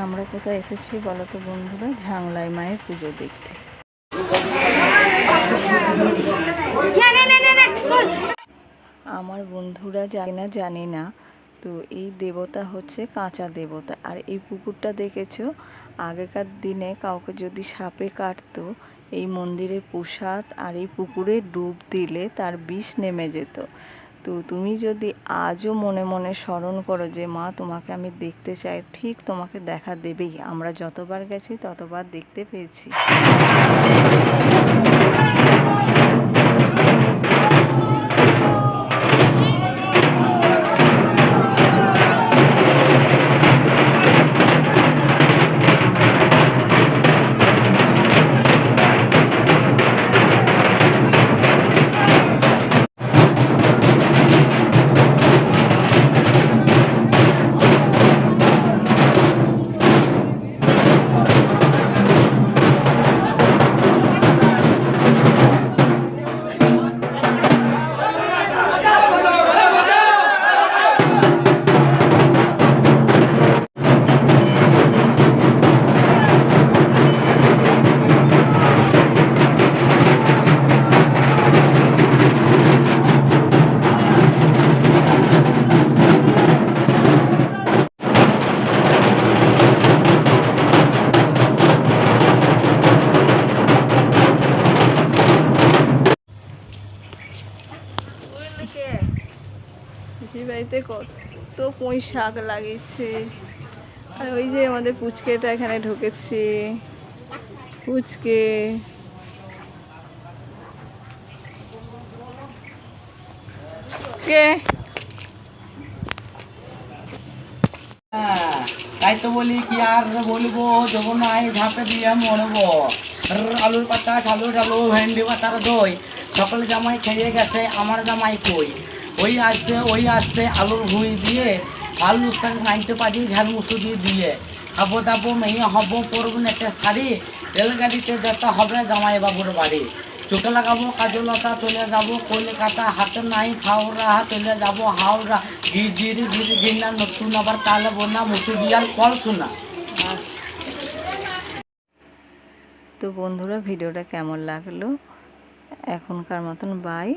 আমরা কোথায় এসেছি বলো তো বন্ধুরা? ঝাংলাই মায়ের পুজো দেখতে। আমার বন্ধুরা জানে না জানে না, তো এই দেবতা হচ্ছে কাঁচা দেবতা। আর এই পুকুরটা দেখেছ? আগেকার দিনে কাউকে যদি সাপে কাটতো, এই মন্দিরের প্রসাদ আর এই পুকুরে ডুব দিলে তার বিষ নেমে যেত। তো তুমি যদি আজও মনে মনে স্মরণ করো যে, মা, তোমাকে আমি দেখতে চাই। ঠিক তোমাকে দেখা দেবেই। আমরা যতবার গেছি ততবার দেখতে পেয়েছি। পিসির বাড়িতে কত পুঁই শাক লাগিয়েছে। আর ওই যে আমাদের পুচকেটা এখানে ঢুকেছে। পুচকে। হ্যাঁ, তাই তো বলি কি আর বলব? যখন নাই ঝাঁপে দিয়ে মরবো। আলুর পাতা ঠালু ঠালু ভেন্ডি পাতার দই। সকল জামাই খেয়ে গেছে আমার জামাই কই? ওই আসছে ওই আসছে, আলুর ভুঁই দিয়ে আলু শাক নাইতে পারি ঝাল মুসু দিয়ে দিয়ে। খাব দাবো, মেয়ে হব পরবো একটা শাড়ি, রেলগাড়িতে যেতে হবে জামাই বাবুর বাড়ি। চোখে লাগাবো কাজলতা চলে যাব কলকাতা হাতে নাই, হাওড়া, চলে যাব, হাওড়া। গির গির গিনা নতুন আবার কালে বোনা মুসুরিয়ার কল শোনা। তো বন্ধুরা, ভিডিওটা কেমন লাগল? এখনকার মতন বাই